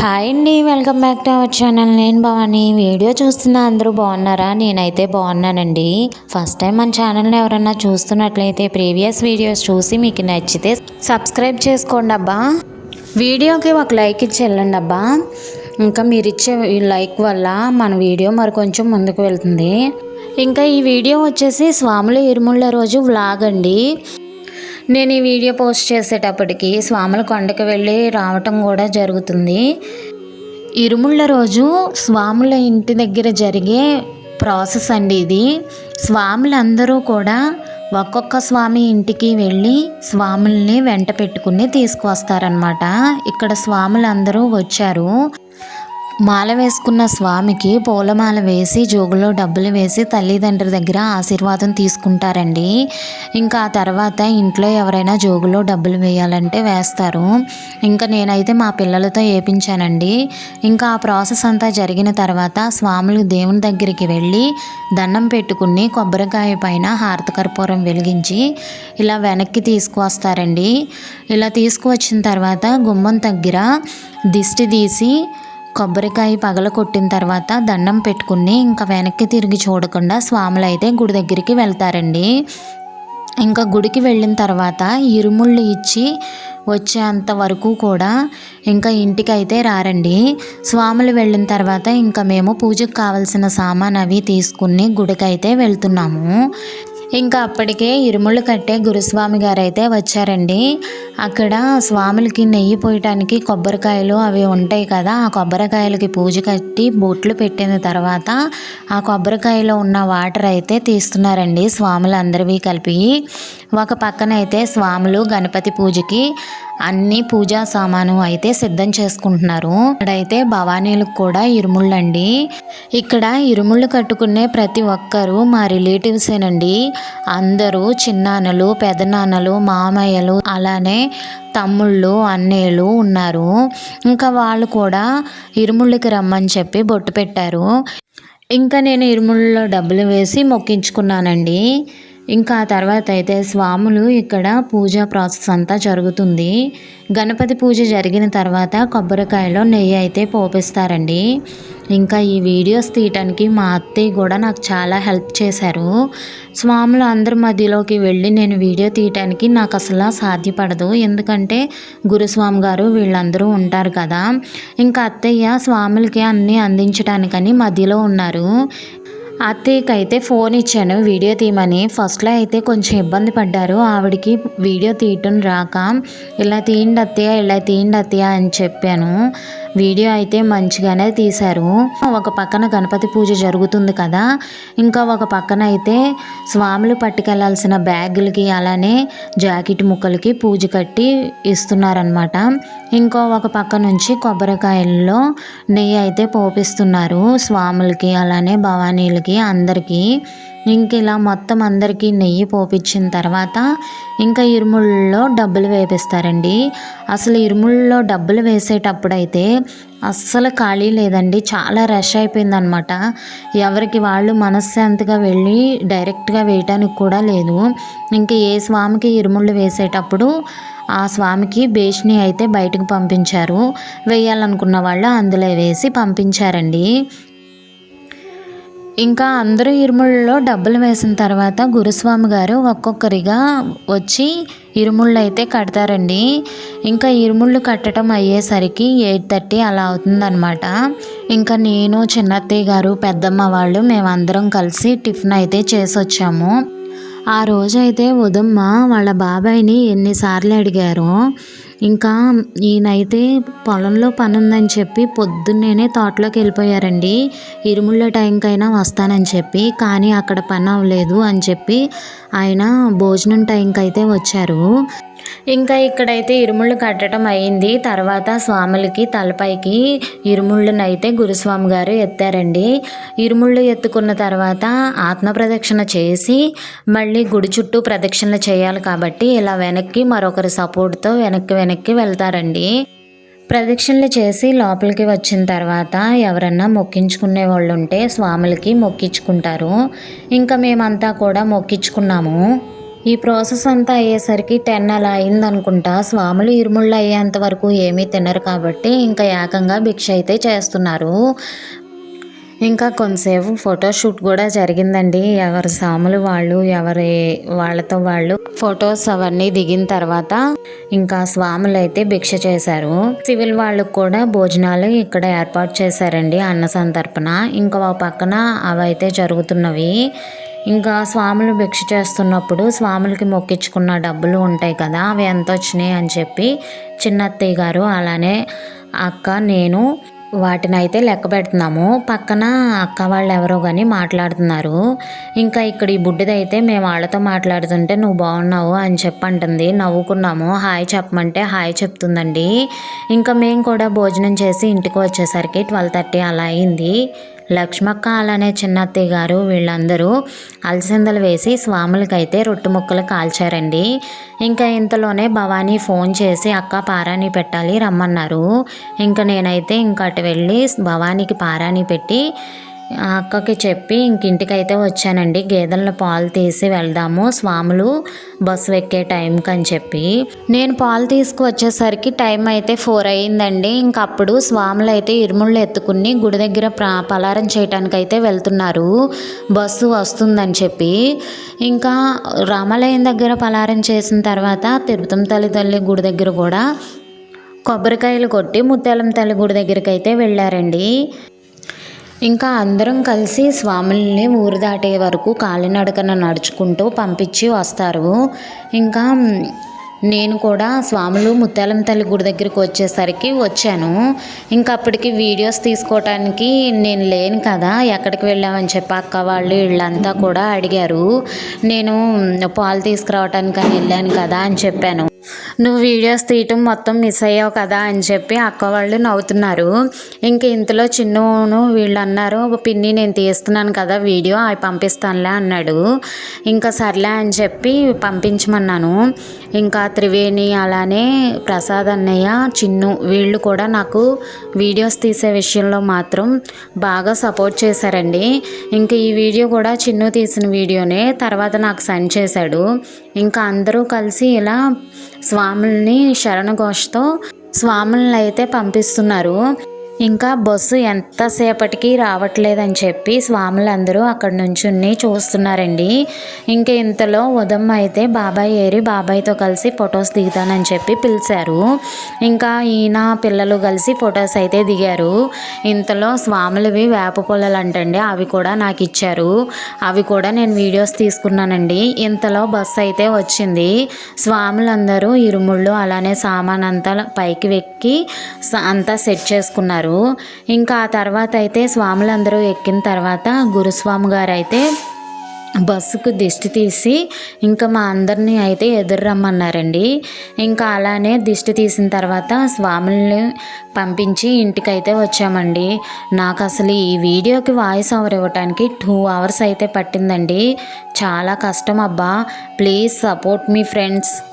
Hi అండి welcome back to our channel. నేను Bhavani. Video చూస్తున్న అందరూ బాగున్నారా? నేనైతే బాగున్నానండి. ఫస్ట్ టైం మన ఛానల్ని ఎవరన్నా చూస్తున్నట్లయితే ప్రీవియస్ వీడియోస్ చూసి మీకు నచ్చితే సబ్స్క్రైబ్ చేసుకోండి అబ్బా. వీడియోకి ఒక లైక్ ఇచ్చి వెళ్ళండి అబ్బా. ఇంకా మీరు ఇచ్చే ఈ లైక్ వల్ల మన వీడియో మరి కొంచెం ముందుకు వెళ్తుంది. ఇంకా ఈ వీడియో వచ్చేసి స్వాముల ఇరుముళ్ళ రోజు వ్లాగ్ అండి. నేను ఈ వీడియో పోస్ట్ చేసేటప్పటికి స్వాముల కొండకి వెళ్ళి రావటం కూడా జరుగుతుంది. ఇరుముళ్ళ రోజు స్వాముల ఇంటి దగ్గర జరిగే ప్రాసెస్ అండి ఇది. స్వాములందరూ కూడా ఒక్కొక్క స్వామి ఇంటికి వెళ్ళి స్వాముల్ని వెంట పెట్టుకుని తీసుకువస్తారనమాట ఇక్కడ స్వాములందరూ వచ్చారు. మాల వేసుకున్న స్వామికి పూలమాల వేసి జోగులో డబ్బులు వేసి తల్లిదండ్రుల దగ్గర ఆశీర్వాదం తీసుకుంటారండి. ఇంకా ఆ తర్వాత ఇంట్లో ఎవరైనా జోగులో డబ్బులు వేయాలంటే వేస్తారు. ఇంకా నేనైతే మా పిల్లలతో వేపించానండి ఇంకా ఆ ప్రాసెస్ అంతా జరిగిన తర్వాత స్వాములు దేవుని దగ్గరికి వెళ్ళి దండం పెట్టుకుని కొబ్బరికాయ పైన హారతకర్పూరం వెలిగించి ఇలా వెనక్కి తీసుకువస్తారండి. ఇలా తీసుకువచ్చిన తర్వాత గుమ్మం దగ్గర దిష్టి తీసి కొబ్బరికాయ పగల కొట్టిన తర్వాత దండం పెట్టుకుని ఇంకా వెనక్కి తిరిగి చూడకుండా స్వాములు అయితే గుడి దగ్గరికి వెళ్తారండి. ఇంకా గుడికి వెళ్ళిన తర్వాత ఇరుముళ్ళు ఇచ్చి వచ్చేంత వరకు కూడా ఇంకా ఇంటికి అయితే రారండి. స్వాములు వెళ్ళిన తర్వాత ఇంకా మేము పూజకు కావలసిన సామాన్ అవి తీసుకుని గుడికి అయితే వెళ్తున్నాము. ఇంకా అప్పటికే ఇరుముళ్ళు కట్టే గురుస్వామి గారు అయితే వచ్చారండి. అక్కడ స్వాములకి నెయ్యి పోయటానికి కొబ్బరికాయలు అవి ఉంటాయి కదా ఆ కొబ్బరికాయలకి పూజ కట్టి బొట్లు పెట్టిన తర్వాత ఆ కొబ్బరికాయలో ఉన్న వాటర్ అయితే తీస్తున్నారండి స్వాములు అందరివి కలిపి. ఒక పక్కన అయితే స్వాములు గణపతి పూజకి అన్ని పూజా సామాను అయితే సిద్ధం చేసుకుంటున్నారు. ఇక్కడైతే భవానీలకు కూడా ఇరుముళ్ళండి. ఇక్కడ ఇరుముళ్ళు కట్టుకునే ప్రతి ఒక్కరూ మా రిలేటివ్సేనండి అందరూ చిన్నాన్నలు పెదనాన్నలు మామయ్యలు అలానే తమ్ముళ్ళు అన్నయ్యలు ఉన్నారు. ఇంకా వాళ్ళు కూడా ఇరుముళ్ళకి రమ్మని చెప్పి బొట్టు పెట్టారు. ఇంకా నేను ఇరుముళ్ళలో డబ్బులు వేసి మొక్కించుకున్నానండి. ఇంకా ఆ తర్వాత అయితే స్వాములు ఇక్కడ పూజా ప్రాసెస్ అంతా జరుగుతుంది. గణపతి పూజ జరిగిన తర్వాత కొబ్బరికాయలో నెయ్యి అయితే పోపిస్తారండి. ఇంకా ఈ వీడియోస్ తీయటానికి మా అత్తయ్య కూడా నాకు చాలా హెల్ప్ చేశారు. స్వాములు అందరి మధ్యలోకి వెళ్ళి నేను వీడియో తీయటానికి నాకు అసలు సాధ్యపడదు. ఎందుకంటే గురుస్వామి గారు వీళ్ళందరూ ఉంటారు కదా. ఇంకా అత్తయ్య స్వాములకి అన్నీ అందించడానికని మధ్యలో ఉన్నారు. అత్తయ్యకైతే అయితే ఫోన్ ఇచ్చాను. వీడియో తీయమని. ఫస్ట్లో అయితే కొంచెం ఇబ్బంది పడ్డారు. ఆవిడకి వీడియో తీయటం రాక ఇలా తీయండి అత్తయ్య ఇలా తీయండి అత్తయ్య అని చెప్పాను. వీడియో అయితే మంచిగానే తీశారు. ఒక పక్కన గణపతి పూజ జరుగుతుంది కదా. ఇంకా ఒక పక్కన అయితే స్వాములు పట్టుకెళ్ళాల్సిన బ్యాగులకి అలానే జాకెట్ ముక్కలకి పూజ కట్టి ఇస్తున్నారనమాట ఇంకో ఒక పక్క నుంచి కొబ్బరికాయల్లో నెయ్యి అయితే పోపిస్తున్నారు. స్వాములకి అలానే భవానీలకి అందరికీ. ఇంక ఇలా మొత్తం అందరికీ నెయ్యి పోపించిన తర్వాత ఇంకా ఇరుముళ్ళలో డబ్బులు వేపిస్తారండి. అసలు ఇరుముళ్ళలో డబ్బులు వేసేటప్పుడు అయితే అస్సలు ఖాళీ లేదండి. చాలా రష్ అయిపోయిందనమాట. ఎవరికి వాళ్ళు మనశ్శాంతిగా వెళ్ళి డైరెక్ట్గా వేయటానికి కూడా లేదు. ఇంకా ఏ స్వామికి ఇరుముళ్ళు వేసేటప్పుడు ఆ స్వామికి బేష్ని అయితే బయటకు పంపించారు. వేయాలనుకున్న వాళ్ళు అందులో వేసి పంపించారండి. ఇంకా అందరూ ఇరుముళ్ళలో డబ్బులు వేసిన తర్వాత గురుస్వామి గారు ఒక్కొక్కరిగా వచ్చి ఇరుముళ్ళు అయితే కడతారండి. ఇంకా ఇరుముళ్ళు కట్టడం అయ్యేసరికి ఎయిట్ థర్టీ అలా అవుతుందన్నమాట. ఇంకా నేను చిన్నత్తయ్య గారు పెద్దమ్మ వాళ్ళు మేమందరం కలిసి టిఫిన్ అయితే చేసి వచ్చాము ఆ రోజైతే ఉదమ్మ వాళ్ళ బాబాయ్ని ఎన్నిసార్లు అడిగారు ఇంకా ఈయనైతే పొలంలో పని ఉందని చెప్పి పొద్దున్నేనే తోటలోకి వెళ్ళిపోయారండి. ఇరుముళ్ళ టైంకైనా వస్తానని చెప్పి కానీ అక్కడ పని అవ్వలేదు అని చెప్పి ఆయన భోజనం టైంకి అయితే వచ్చారు. ఇంకా ఇక్కడైతే ఇరుముళ్ళు కట్టడం అయింది. తర్వాత స్వాములకి తలపైకి ఇరుముళ్ళను అయితే గురుస్వామి గారు ఎత్తారండి. ఇరుముళ్ళు ఎత్తుకున్న తర్వాత ఆత్మ ప్రదక్షిణ చేసి మళ్ళీ గుడి చుట్టూ ప్రదక్షిణలు చేయాలి కాబట్టి ఇలా వెనక్కి మరొకరి సపోర్ట్తో వెనక్కి వెనక్కి వెళ్తారండి. ప్రదక్షిణలు చేసి లోపలికి వచ్చిన తర్వాత ఎవరన్నా మొక్కించుకునే వాళ్ళు ఉంటే స్వాములకి మొక్కించుకుంటారు. ఇంకా మేమంతా కూడా మొక్కించుకున్నాము. ఈ ప్రాసెస్ అంతా అయ్యేసరికి టెన్ అలా అయిందనుకుంటా. స్వాములు ఇరుముళ్ళు అయ్యేంత వరకు ఏమీ తినరు కాబట్టి ఇంకా ఏకంగా భిక్ష అయితే చేస్తున్నారు. ఇంకా కొంతసేపు ఫోటోషూట్ కూడా జరిగిందండి. ఎవరి సాములు వాళ్ళు ఎవరి వాళ్ళతో వాళ్ళు ఫొటోస్ అవన్నీ దిగిన తర్వాత ఇంకా స్వాములు అయితే భిక్ష చేశారు. సివిల్ వాళ్ళకు కూడా భోజనాలు ఇక్కడ ఏర్పాటు చేశారండి అన్న సంతర్పణ. ఇంకా ఒక పక్కన అవైతే జరుగుతున్నవి. ఇంకా స్వాములు భిక్ష చేస్తున్నప్పుడు స్వాములకి మొక్కించుకున్న డబ్బులు ఉంటాయి కదా అవి ఎంత వచ్చినాయి అని చెప్పి చిన్నత్తయ్య గారు అలానే అక్క నేను వాటిని అయితే లెక్క పెడుతున్నాము. పక్కన అక్క వాళ్ళు ఎవరో కానీ మాట్లాడుతున్నారు. ఇంకా ఇక్కడ ఈ బుడ్డిదైతే మేము వాళ్ళతో మాట్లాడుతుంటే నువ్వు బాగున్నావు అని చెప్పంటుంది నవ్వుకున్నాము. హాయ్ చెప్పమంటే హాయ్ చెప్తుందండి. ఇంకా మేము కూడా భోజనం చేసి ఇంటికి వచ్చేసరికి ట్వెల్వ్ థర్టీ అలా అయింది. లక్ష్మక్క అలానే చిన్నత్తయ్య గారు వీళ్ళందరూ అలసిందలు వేసి స్వాములకైతే రొట్టు ముక్కలు కాల్చారండి. ఇంకా ఇంతలోనే భవానీ ఫోన్ చేసి అక్క పారాని పెట్టాలి రమ్మన్నారు. ఇంకా నేనైతే ఇంకా అటు వెళ్ళి భవానీకి పారాని పెట్టి ఆ అక్కకి చెప్పి ఇంకింటికైతే వచ్చానండి. గేదెల పాలు తీసి వెళ్దాము. స్వాములు బస్సు ఎక్కే టైంకి అని చెప్పి. నేను పాలు తీసుకువచ్చేసరికి టైం అయితే ఫోర్ అయ్యిందండి. ఇంక అప్పుడు స్వాములు అయితే ఇరుముళ్ళు ఎత్తుకుని గుడి దగ్గర ప్రా పలారం చేయటానికి అయితే వెళ్తున్నారు. బస్సు వస్తుందని చెప్పి. ఇంకా రామాలయం దగ్గర పలారం చేసిన తర్వాత తిరుపతి తల్లి తల్లి గుడి దగ్గర కూడా కొబ్బరికాయలు కొట్టి ముత్యాలం తల్లి గుడి దగ్గరికి అయితే వెళ్ళారండి. ఇంకా అందరం కలిసి స్వాముల్ని ఊరు దాటే వరకు కాలినడకన నడుచుకుంటూ పంపించి వస్తారు. ఇంకా నేను కూడా స్వాములు ముత్యాలం తల్లి గుడి దగ్గరికి వచ్చేసరికి వచ్చాను. ఇంకా అప్పటికి వీడియోస్ తీసుకోవటానికి నేను లేను కదా ఎక్కడికి వెళ్ళామని చెప్పి అక్క వాళ్ళు వీళ్ళంతా కూడా అడిగారు. నేను పాలు తీసుకురావటానికి వెళ్ళాను కదా అని చెప్పాను. నువ్వు వీడియోస్ తీయటం మొత్తం మిస్ అయ్యావు కదా అని చెప్పి అక్క వాళ్ళు నవ్వుతున్నారు. ఇంక ఇంతలో చిన్నును వీళ్ళు అన్నారు పిన్ని నేను తీస్తున్నాను కదా వీడియో అవి పంపిస్తానులే అన్నాడు. ఇంకా సర్లే అని చెప్పి పంపించమన్నాను. ఇంకా త్రివేణి అలానే ప్రసాద్ అన్నయ్య చిన్ను వీళ్ళు కూడా నాకు వీడియోస్ తీసే విషయంలో మాత్రం బాగా సపోర్ట్ చేశారండి. ఇంకా ఈ వీడియో కూడా చిన్ను తీసిన వీడియోనే తర్వాత నాకు సెండ్ చేశాడు. ఇంకా అందరూ కలిసి ఇలా స్వాముల్ని శరణఘోషతో స్వాములను అయితే పంపిస్తున్నారు. ఇంకా బస్సు ఎంతసేపటికి రావట్లేదని చెప్పి స్వాములందరూ అక్కడ నుంచి చూస్తున్నారండి. ఇంకా ఇంతలో ఉదమ్మ అయితే బాబాయ్ ఏరి బాబాయ్తో కలిసి ఫొటోస్ దిగుతానని చెప్పి పిలిచారు. ఇంకా ఈయన పిల్లలు కలిసి ఫొటోస్ అయితే దిగారు. ఇంతలో స్వాములవి వేప పొలాలు అంటండి అవి కూడా నాకు ఇచ్చారు. అవి కూడా నేను వీడియోస్ తీసుకున్నానండి. ఇంతలో బస్సు అయితే వచ్చింది. స్వాములందరూ ఇరుముళ్ళు అలానే సామాన్ అంతా పైకి వెక్కి అంతా సెట్ చేసుకున్నారు. ఇంకా ఆ తర్వాత అయితే స్వాములందరూ ఎక్కిన తర్వాత గురుస్వామి గారు అయితే బస్సుకు దిష్టి తీసి ఇంకా మా అందరినీ అయితే ఎదురు రమ్మన్నారండి ఇంకా అలానే దిష్టి తీసిన తర్వాత స్వాముల్ని పంపించి ఇంటికైతే వచ్చామండి. నాకు అసలు ఈ వీడియోకి వాయిస్ ఓవర్ ఇవ్వటానికి టూ అవర్స్ అయితే పట్టిందండి. చాలా కష్టం అబ్బా. ప్లీజ్ సపోర్ట్ మీ ఫ్రెండ్స్.